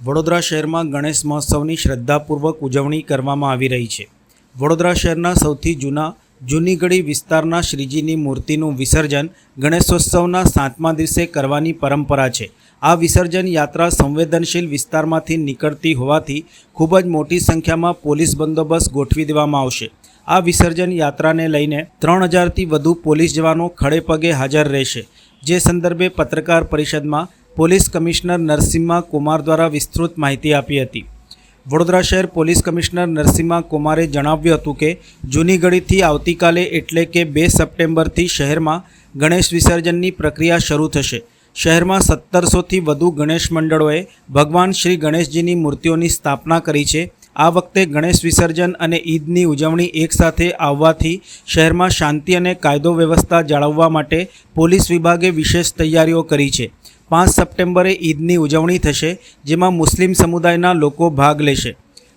વડોદરા શહેરમાં ગણેશ મહોત્સવની શ્રદ્ધાપૂર્વક ઉજવણી કરવામાં આવી રહી છે. વડોદરા શહેરના સૌથી જૂના જૂનીગઢી વિસ્તારના શ્રીજીની મૂર્તિનું વિસર્જન ગણેશોત્સવના સાતમા દિવસે કરવાની પરંપરા છે. આ વિસર્જન યાત્રા સંવેદનશીલ વિસ્તારમાંથી નીકળતી હોવાથી ખૂબ જ મોટી સંખ્યામાં પોલીસ બંદોબસ્ત ગોઠવી દેવામાં આવશે. આ વિસર્જન યાત્રાને લઈને ત્રણ હજારથી વધુ પોલીસ જવાનો ખડે પગે હાજર રહેશે. જે સંદર્ભે પત્રકાર પરિષદમાં પોલીસ કમિશનર નરસિમ્હા કુમાર દ્વારા વિસ્તૃત માહિતી આપી હતી. વડોદરા શહેર પોલીસ કમિશનર નરસિમ્હા કુમારે જણાવ્યું હતું કે જૂની ગળીથી આવતીકાલે એટલે કે બે સપ્ટેમ્બરથી શહેરમાં ગણેશ વિસર્જનની પ્રક્રિયા શરૂ થશે. શહેરમાં સત્તરસોથી વધુ ગણેશ મંડળોએ ભગવાન શ્રી ગણેશજીની મૂર્તિઓની સ્થાપના કરી છે. આ વખતે ગણેશ વિસર્જન અને ઈદની ઉજવણી એકસાથે આવવાથી શહેરમાં શાંતિ અને કાયદો વ્યવસ્થા જાળવવા માટે પોલીસ વિભાગે વિશેષ તૈયારીઓ કરી છે. પાંચ સપ્ટેમ્બરે ઈદની ઉજવણી થશે, જેમાં મુસ્લિમ સમુદાયના લોકો ભાગ લેશે.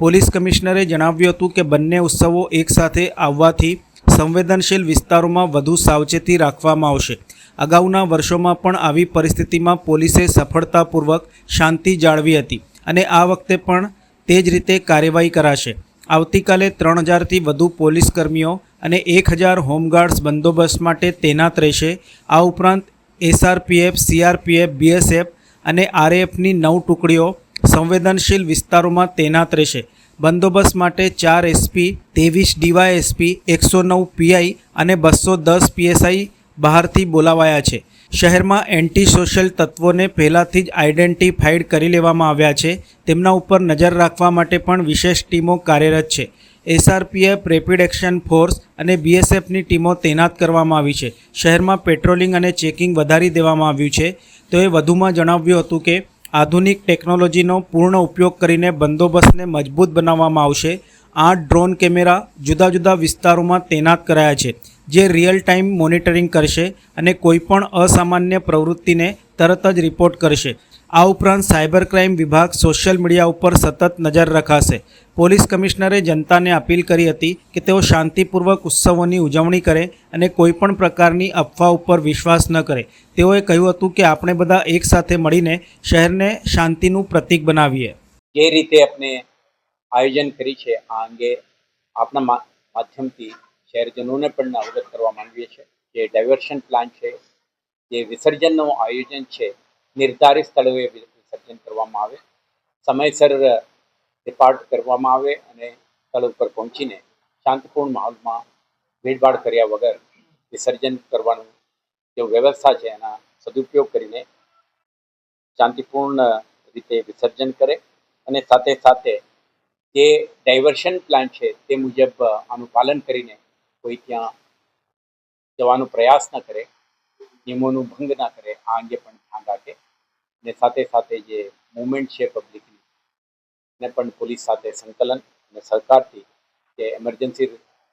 પોલીસ કમિશનરે જણાવ્યું હતું કે બંને ઉત્સવો એકસાથે આવવાથી સંવેદનશીલ વિસ્તારોમાં વધુ સાવચેતી રાખવામાં આવશે. અગાઉના વર્ષોમાં પણ આવી પરિસ્થિતિમાં પોલીસે સફળતાપૂર્વક શાંતિ જાળવી હતી અને આ વખતે પણ તે જ રીતે કાર્યવાહી કરાશે. આવતીકાલે ત્રણ હજારથી વધુ પોલીસ કર્મીઓ અને એક હજાર હોમગાર્ડ્સ બંદોબસ્ત માટે તૈનાત રહેશે. આ ઉપરાંત એસઆરપીએફ, સીઆરપીએફ, બીએસએફ અને આરએએફની નવ ટુકડીઓ સંવેદનશીલ વિસ્તારોમાં તૈનાત રહેશે. બંદોબસ્ત માટે ચાર એસપી, ત્રેવીસ ડીવાયએસપી, એકસો નવ પીઆઈ અને બસો દસ પીએસઆઈ બહારથી બોલાવાયા છે. શહેરમાં એન્ટી સોશિયલ તત્વોને પહેલાંથી જ આઇડેન્ટિફાઈડ કરી લેવામાં આવ્યા છે. તેમના ઉપર નજર રાખવા માટે પણ વિશેષ ટીમો કાર્યરત છે. એસઆરપીએફ રેપિડ એક્શન ફોર્સ અને બીએસએફની ટીમો તૈનાત કરવામાં આવી છે. શહેરમાં પેટ્રોલિંગ અને ચેકિંગ વધારી દેવામાં આવ્યું છે. તેઓએ વધુમાં જણાવ્યું હતું કે, આધુનિક ટેકનોલોજીનો પૂર્ણ ઉપયોગ કરીને બંદોબસ્તને મજબૂત બનાવવામાં આવશે. આઠ ડ્રોન કેમેરા જુદા જુદા વિસ્તારોમાં તૈનાત કરાયા છે. જે રિયલ ટાઈમ મોનિટરિંગ કરશે અને કોઈપણ અસામાન્ય પ્રવૃત્તિને તરત જ રિપોર્ટ કરશે. આ ઉપરાંત સાયબર ક્રાઇમ વિભાગ સોશિયલ મીડિયા ઉપર સતત નજર રખાશે. પોલીસ કમિશનરે જનતાને અપીલ કરી હતી કે તેઓ શાંતિપૂર્વક ઉત્સવોની ઉજવણી કરે અને કોઈપણ પ્રકારની અફવા ઉપર વિશ્વાસ ન કરે. તેઓએ કહ્યું હતું કે આપણે બધા એકસાથે મળીને શહેરને શાંતિનું પ્રતીક બનાવીએ. જે રીતે આપણે આયોજન કરી છે, આ અંગે આપણા માધ્યમથી શહેરજનોને પણ અવગત કરવા માંગીએ છીએ જે ડાયવર્શન પ્લાન છે, જે વિસર્જનનું આયોજન છે, નિર્ધારિત સ્થળોએ વિસર્જન કરવામાં આવે, સમયસર રિપાર્ટ કરવામાં આવે અને સ્થળ ઉપર પહોંચીને શાંતિપૂર્ણ માહોલમાં ભીડભાડ કર્યા વગર વિસર્જન કરવાનું જે વ્યવસ્થા છે એના સદુપયોગ કરીને શાંતિપૂર્ણ રીતે વિસર્જન કરે અને સાથે સાથે જે ડાયવર્શન પ્લાન છે તે મુજબ આનું પાલન કરીને કોઈ ત્યાં જવાનો પ્રયાસ ન કરે, નિયમોનું ભંગ ના કરે, આ અંગે પણ ધ્યાન રાખે. ને સાથે સાથે જે મુવમેન્ટ છે પબ્લિકની ને પણ પોલીસ સાથે સંકલન અને સરકારથી જે એમરજન્સી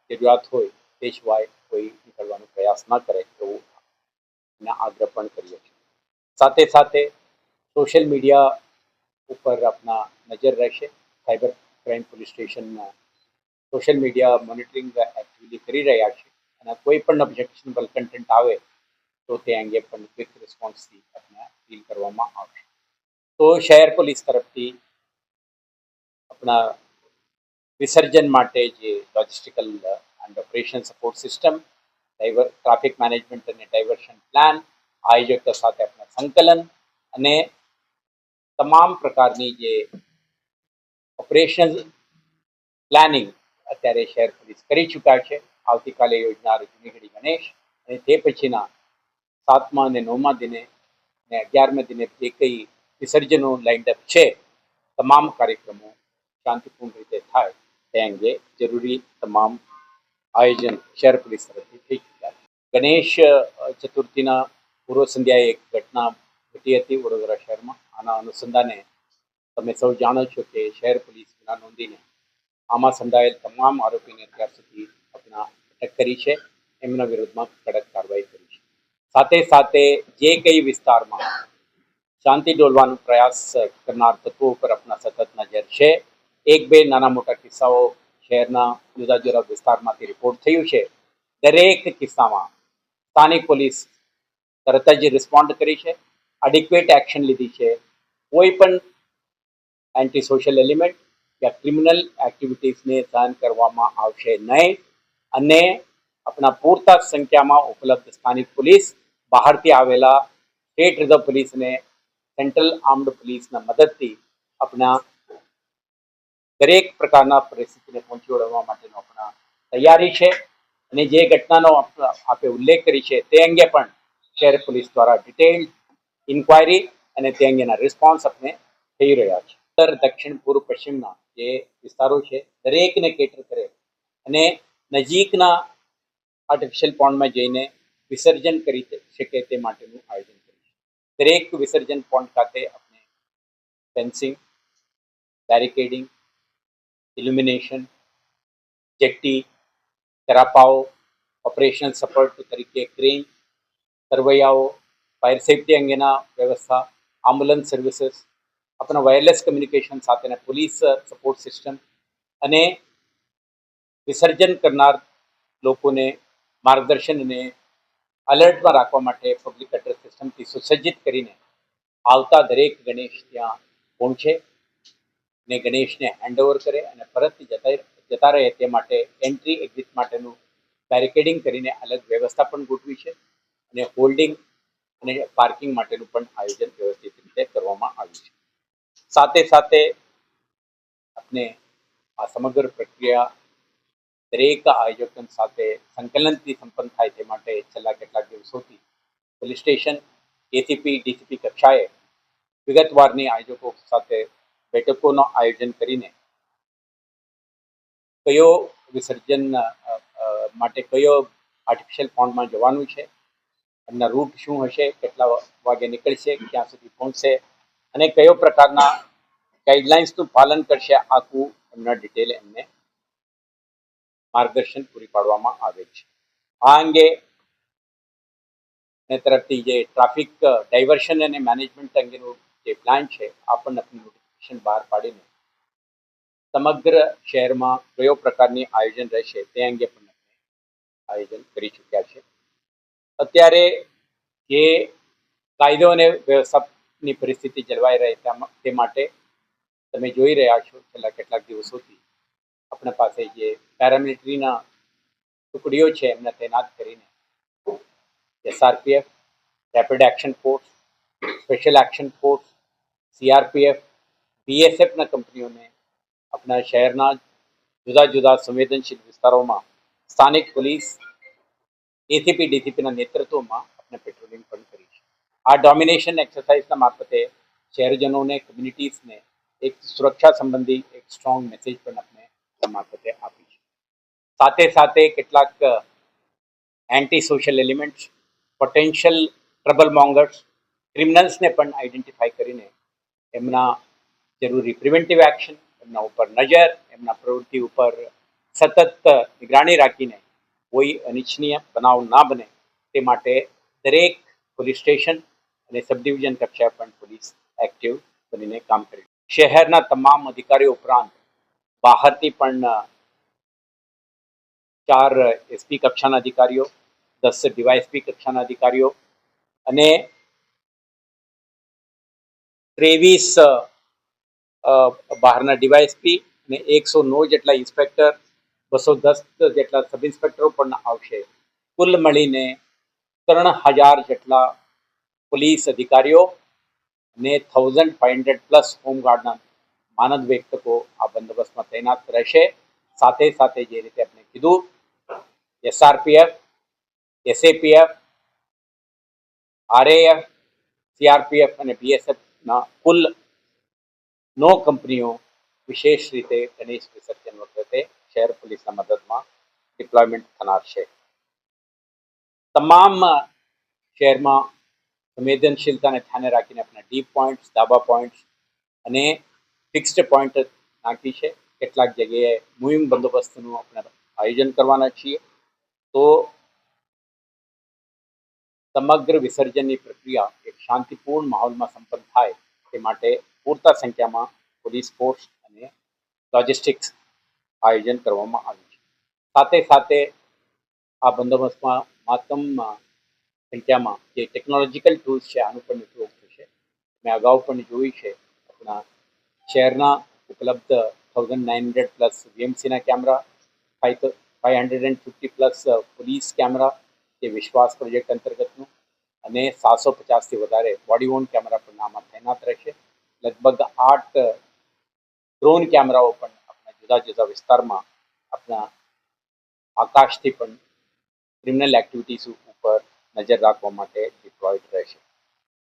જરૂરિયાત હોય તે સિવાય કોઈ નીકળવાનો પ્રયાસ ના કરે એવું એના આગ્રહ પણ કરીએ છીએ. સાથે સાથે સોશિયલ મીડિયા ઉપર આપના નજર રહેશે. સાયબર ક્રાઇમ પોલીસ સ્ટેશનના સોશિયલ મીડિયા મોનિટરિંગ એક્ટિવલી કરી રહ્યા છે અને કોઈ પણ ઓબ્જેક્શનેબલ કન્ટેન્ટ આવે, તો તે અંગે પણ ક્વિક રિસ્પોન્સથી આપણે ડીલ કરવામાં આવશે. તો શહેર પોલીસ તરફથી આપણા વિસર્જન માટે જે logistical and operation support system diver traffic management અને ડાયવર્શન પ્લાન આયોજકો સાથે આપણા સંકલન અને તમામ પ્રકારની જે ઓપરેશન પ્લાનિંગ અત્યારે શહેર પોલીસ કરી ચૂક્યા છે. આવતીકાલે યોજનાર જૂનીગઢી ગણેશ. અને તે પછીના સાતમા અને નવમા દિને અને અગિયારમા દિને જે કંઈ વિસર્જનો લાઇન્ડ છે. તમામ કાર્યક્રમો શાંતિપૂર્ણ રીતે થાય તે અંગે જરૂરી તમામ આયોજન શહેર પોલીસ તરફથી થઈ ચૂક્યા છે. ગણેશ ચતુર્થીના પૂર્વ સંધ્યાએ એક ઘટના ઘટી હતી વડોદરા શહેરમાં. આના અનુસંધાને તમે સૌ જાણો છો કે શહેર પોલીસ ગુના નોંધીને આમાં સંડાયેલ તમામ આરોપીને અત્યાર સુધી આપણા અટક કરી છે, એમના વિરોધમાં કડક કાર્યવાહી કરી છે. સાથે સાથે જે કઈ વિસ્તારમાં શાંતિ ડોલવાનો પ્રયાસ કરનાર તત્વો ઉપર આપણા સતત નજર છે, એક બે નાના મોટા કિસ્સાઓ શહેરના જુદા જુદા વિસ્તારમાંથી રિપોર્ટ થયું છે. દરેક કિસ્સામાં સ્થાનિક પોલીસ તરત જ રિસ્પોન્ડ કરી છે અડિક્વેટ એક્શન લીધી છે. કોઈ પણ એન્ટી સોશિયલ એલિમેન્ટ યા ક્રિમિનલ એક્ટિવિટીઝને સહન કરવામાં આવશે નહીં. અને આપણા પૂરતા સંખ્યામાં ઉપલબ્ધ સ્થાનિક પોલીસ, બહારથી આવેલા સ્ટેટ રિઝર્વ પોલીસને સેન્ટ્રલ આર્મ્ડ પોલીસના મદદથી આપણા દરેક પ્રકારના પરિસ્થિતિને પહોંચી વળવા માટેનો આપણા તૈયારી છે. અને જે ઘટનાનો આપ- ઉલ્લેખ કરી છે તે અંગે પણ શહેર પોલીસ દ્વારા ડિટેલ ઇન્ક્વાયરી અને તે અંગેના રિસ્પોન્સ આપણે થઈ રહ્યા છે. ઉત્તર, દક્ષિણ, પૂર્વ, પશ્ચિમના જે વિસ્તારો છે, દરેકને કેટર કરે અને નજીકના આર્ટિફિશિયલ પોન્ડમાં જઈને વિસર્જન કરી શકે તે માટેનું આયોજન કરીશું. દરેક વિસર્જન પોન્ડ ખાતે આપણે ફેન્સિંગ બેરિકેડિંગ ઇલ્યુમિનેશન જેટ્ટી તરાપાઓ ઓપરેશન સપોર્ટ તરીકે ક્રેન તરવૈયાઓ ફાયર સેફટી અંગેના વ્યવસ્થા એમ્બ્યુલન્સ સર્વિસીસ આપણા વાયરલેસ કમ્યુનિકેશન સાથેના પોલીસ સપોર્ટ સિસ્ટમ અને વિસર્જન કરનાર લોકોને માર્ગદર્શન અને અલર્ટમાં રાખવા માટે પબ્લિક એડ્રેસ સિસ્ટમથી સુસજ્જિત કરીને આવતા દરેક ગણેશ ત્યાં પહોંચે ને ગણેશને હેન્ડઓવર કરે અને પરત જતા જતા રહે તે માટે એન્ટ્રી એક્ઝિટ માટેનું બેરિકેડિંગ કરીને અલગ વ્યવસ્થા પણ ગોઠવી છે અને હોલ્ડિંગ અને પાર્કિંગ માટેનું પણ આયોજન વ્યવસ્થિત રીતે કરવામાં આવ્યું છે. સાથે સાથે આપણે આ સમગ્ર પ્રક્રિયા દરેક આયોજન સાથે સંકલનથી સંપન્ન થાય તે માટે છેલ્લા કેટલાક દિવસોથી પોલીસ સ્ટેશન એસીપી ડીસીપી કક્ષાએ વિગતવારની આયોજકો સાથે બેઠકોનું આયોજન કરીને કયો વિસર્જન માટે કયો આર્ટિફિશિયલ પોન્ડમાં જવાનું છે, એમના રૂટ શું હશે, કેટલા વાગે નીકળશે, ક્યાં સુધી પહોંચશે અને કયો પ્રકારના ગાઈડલાઇન્સનું પાલન કરશે, આખું એમના ડિટેલ એમને માર્ગદર્શન પૂરી પાડવામાં આવે છે. આ અંગે તરફથી જે ટ્રાફિક ડાયવર્શન અને મેનેજમેન્ટ અંગેનું જે પ્લાન છે, આ નોટિફિકેશન બહાર પાડીને સમગ્ર શહેરમાં કયો પ્રકારની આયોજન રહેશે તે અંગે પણ આયોજન કરી ચૂક્યા છે. અત્યારે જે કાયદો અને વ્યવસ્થાની પરિસ્થિતિ જળવાઈ રહે તે માટે તમે જોઈ રહ્યા છો છેલ્લા કેટલાક દિવસોથી. આપણા પાસે જે પેરામિલિટરીના ટુકડીઓ છે, એમને તૈનાત કરીને SRPF rapid action force special action force CRPF બીએસએફના કંપનીઓને આપણા શહેરના જુદા જુદા સંવેદનશીલ વિસ્તારોમાં સ્થાનિક પોલીસ એસીપી ડીસીપીના નેતૃત્વમાં આપણે પેટ્રોલિંગ પણ કરી છે. આ ડોમિનેશન એક્સરસાઇઝના મારફતે શહેરજનોને કમ્યુનિટીઝને એક સુરક્ષા સંબંધી એક સ્ટ્રોંગ મેસેજ પણ આપણે મારફતે આપી છે. સાથે સાથે કેટલાક anti social elements potential trouble mongers ક્રિમિનલ્સને પણ આઈડેન્ટિફાઈ કરીને એમના જરૂરી પ્રિવેન્ટિવ એક્શન એમના ઉપર નજર, એમના પ્રવૃત્તિ ઉપર સતત નિગરાણી રાખીને કોઈ અનિચ્છનીય બનાવ ના બને તે માટે દરેક પોલીસ સ્ટેશન અને સબ ડિવિઝન કક્ષાએ પણ પોલીસ એક્ટિવ બનીને કામ કરી શહેરના તમામ અધિકારીઓ ઉપરાંત બહારથી પણ ચાર એસપી કક્ષાના અધિકારીઓ, દસ ડીવાયએસપી કક્ષાના અધિકારીઓ અને ત્રેવીસ બહારના ડીવાયએસપી અને એકસો નવ જેટલા ઇન્સ્પેક્ટર, બસો દસ જેટલા સબ ઇન્સ્પેક્ટરો પણ આવશે. કુલ મળીને ત્રણ હજાર જેટલા પોલીસ અધિકારીઓ ને થાઉઝન્ડ ફાઇવ હંડ્રેડ પ્લસ હોમગાર્ડના માનદ વ્યક્તકો આ બંદોબસ્તમાં તૈનાત રહેશે. સાથે સાથે જે રીતે આપણે કીધું એસઆરપીએફ એસએપીએફ આરએએફ સીઆરપીએફ અને બીએસએફના કુલ નો કંપનીઓ વિશેષ રીતે ગણેશ વિસર્જન વખતે શહેર પોલીસના મદદમાં ડિપ્લોયમેન્ટ થનાર છે. તમામ શહેરમાં સંવેદનશીલતાને ધ્યાને રાખીને આપણા ડીપ પોઈન્ટ્સ ડાબા પોઈન્ટ્સ અને ફિક્સ્ડ પોઈન્ટ નાખી છે. કેટલાક જગ્યાએ મુહિમ બંદોબસ્તનું આપણે આયોજન કરવાના છીએ. તો સમગ્ર વિસર્જનની પ્રક્રિયા એક શાંતિપૂર્ણ માહોલમાં સંપન્ન થાય તે માટે પૂરતા સંખ્યામાં પોલીસ ફોર્સ અને લોજિસ્ટિક્સ આયોજન કરવામાં આવ્યું છે. સાથે સાથે આ બંદોબસ્તમાં મહત્તમ સંખ્યામાં જે ટેકનોલોજીકલ ટૂલ્સ છે, આનું પણ ઉપયોગ થશે. મેં અગાઉ પણ જોયું છે, આપણા શહેરના ઉપલબ્ધ thousand nine hundred plus વીએમસીના camera five five hundred and fifty plus police camera જે વિશ્વાસ પ્રોજેક્ટ અંતર્ગતનું અને સાતસો પચાસથી વધારે બોડી ઓન કેમેરા પણ આમાં તૈનાત રહેશે. લગભગ આઠ ડ્રોન કેમેરાઓ પણ આપણા જુદા જુદા વિસ્તારમાં આપણા આકાશથી પણ ક્રિમિનલ એક્ટિવિટીઝ ઉપર નજર રાખવા માટે ડિપ્લોયડ રહેશે.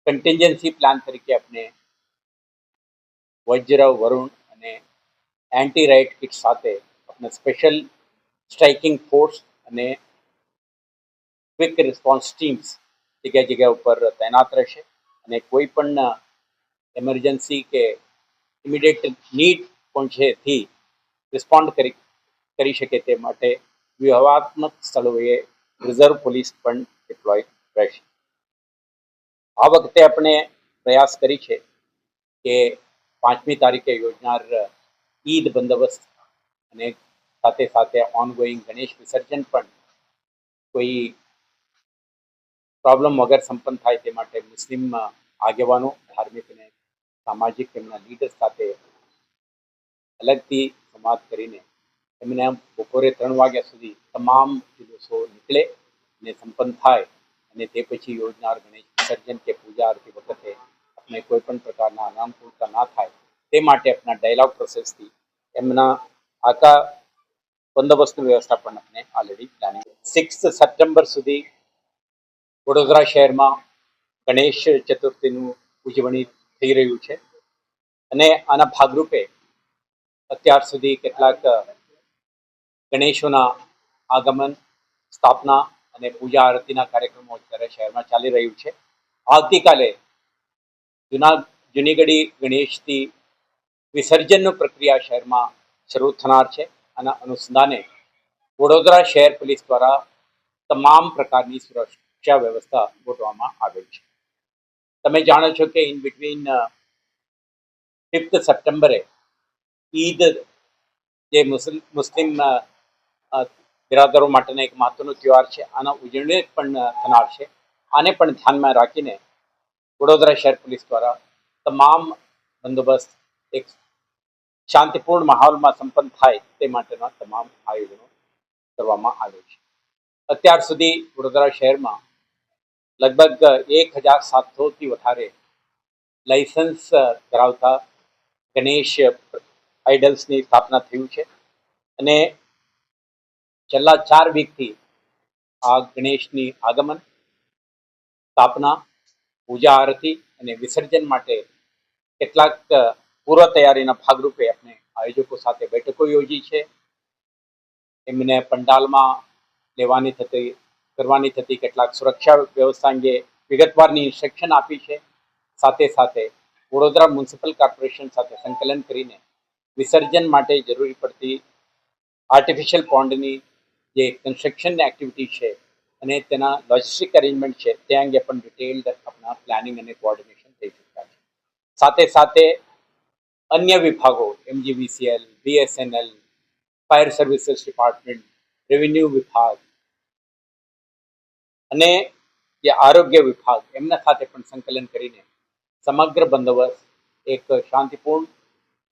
કન્ટિન્જન્સી પ્લાન તરીકે આપણે વજ્ર વરુણ અને એન્ટી રાઇટ કિટ સાથે આપણે સ્પેશિયલ સ્ટ્રાઇકિંગ ફોર્સ અને ક્વિક રિસ્પોન્સ ટીમ્સ જગ્યા જગ્યા ઉપર તૈનાત રહેશે અને કોઈ પણ એમરજન્સી કે ઇમિડિયેટ નીડ પહોંચેથી રિસ્પોન્ડ કરી કરી શકે તે માટે વ્યૂહાત્મક સ્થળોએ રિઝર્વ પોલીસ પણ ડિપ્લોય રહેશે. આ વખતે આપણે પ્રયાસ કરી છે કે પાંચમી તારીખે યોજનાર ઈદ બંદોબસ્ત અને સાથે સાથે ઓનગોઈંગ ગણેશ વિસર્જન પણ કોઈ પ્રોબ્લેમ વગર સંપન્ન થાય તે માટે મુસ્લિમ આગેવાનો, ધાર્મિક અને સામાજિક તેમના લીડર સાથે અલગથી સંવાદ કરીને એમને બપોરે ત્રણ વાગ્યા સુધી તમામ જુલુસો નીકળે અને સંપન્ન થાય અને તે પછી યોજનાર ગણેશ વિસર્જન કે પૂજા આરતી વખતે આપણે કોઈ પણ પ્રકારના અનાનુકૂળતા ના થાય, તે માટે આપણા ડાયલોગ પ્રોસેસથી એમના આખા બંદોબસ્તનું વ્યવસ્થાપન આપણે ઓલરેડી પ્લાનિંગ સિક્સ સપ્ટેમ્બર સુધી વડોદરા શહેરમાં ગણેશ ચતુર્થીનું ઉજવણી થઈ રહ્યું છે. અને આના ભાગરૂપે અત્યાર સુધી કેટલાક ગણેશોના આગમન, સ્થાપના અને પૂજા આરતીના કાર્યક્રમો અત્યારે શહેરમાં ચાલી રહ્યું છે. આવતીકાલે જૂના જૂનીગઢી ગણેશથી વિસર્જનનું પ્રક્રિયા શહેરમાં શરૂ થનાર છે આના અનુસંધાને વડોદરા શહેર પોલીસ દ્વારા તમામ પ્રકારની સુરક્ષા વ્યવસ્થા ગોઠવવામાં આવેલ છે. તમે જાણો છો કે ઇન બિટવીન ફિફ્થ સપ્ટેમ્બરે ઈદ જે મુસ્લિમ બિરાદરો માટેનો એક મહત્વનો તહેવાર છે, આના ઉજવણી પણ થનાર છે. આને પણ ધ્યાનમાં રાખીને વડોદરા શહેર પોલીસ દ્વારા તમામ બંદોબસ્ત એક શાંતિપૂર્ણ માહોલમાં સંપન્ન થાય તે માટેના તમામ આયોજનો કરવામાં આવે છે. અત્યાર સુધી વડોદરા શહેરમાં લગભગ એક હજાર સાતસોથી વધારે લાઇસન્સ ધરાવતા ગણેશ આઇડલ્સની સ્થાપના થયું છે અને છેલ્લા ચાર વીકથી આ ગણેશની આગમન સ્થાપના પૂજા, આરતી અને વિસર્જન માટે કેટલાક પૂર્વ તૈયારીના ભાગરૂપે આપણે આયોજકો સાથે બેઠકો યોજી છે. એમને પંડાલમાં લેવાની થતી, કરવાની થતી કેટલાક સુરક્ષા વ્યવસ્થા અંગે વિગતવારની ઇન્સ્ટ્રક્શન આપી છે. સાથે સાથે વડોદરા મ્યુનિસિપલ કોર્પોરેશન સાથે સંકલન કરીને વિસર્જન માટે જરૂરી પડતી આર્ટિફિશિયલ પોન્ડની જે કન્સ્ટ્રક્શન એક્ટિવિટી છે અને તેના લોજિસ્ટિક અરેન્જમેન્ટ છે, તે અંગે પણ ડિટેલ્ડ આપણા પ્લાનિંગ અને કોઓર્ડિનેશન થઈ ચૂક્યા છે. સાથે સાથે અન્ય વિભાગો MGVCL BSNL fire services department revenue વિભાગ અને જે આરોગ્ય વિભાગ, એમના સાથે પણ સંકલન કરીને સમગ્ર બંદોબસ્ત એક શાંતિપૂર્ણ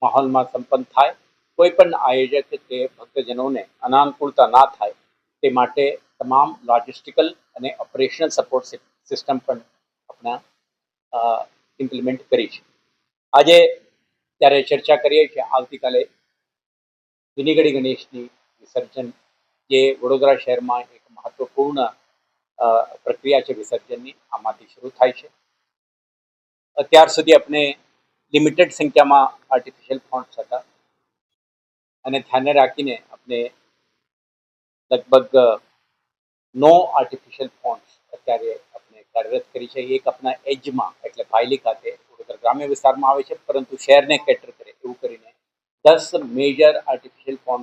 માહોલમાં સંપન્ન થાય. કોઈ પણ આયોજક કે ભક્તજનોને અનાનુકૂળતા ના થાય તે માટે તમામ લોજિસ્ટિકલ અને ઓપરેશનલ સપોર્ટ સિસ્ટમ પણ આપણા ઇમ્પ્લિમેન્ટ કરી છે. આજે ત્યારે ચર્ચા કરીએ કે આવતીકાલે વિનિગડી ગણેશની વિસર્જન જે વડોદરા શહેરમાં એક મહત્વપૂર્ણ પ્રક્રિયા છે વિસર્જનની, આમાંથી શરૂ થાય છે. અત્યાર સુધી આપણે લિમિટેડ સંખ્યામાં આર્ટિફિશિયલ ફોન્ટ્સ હતા. અને ધ્યાને રાખીને આપણે લગભગ નો આર્ટિફિશિયલ ફોન્ટ્સ અત્યારે આપણે કાર્યરત કરી છે એક આપણા એજમાં, એટલે ભાયલી ખાતે વડોદરા ગ્રામ્ય વિસ્તારમાં આવે છે, પરંતુ શહેરને કેટર કરે એવું કરીને દસ મેજર આર્ટિફિશિયલ ફોન્ડ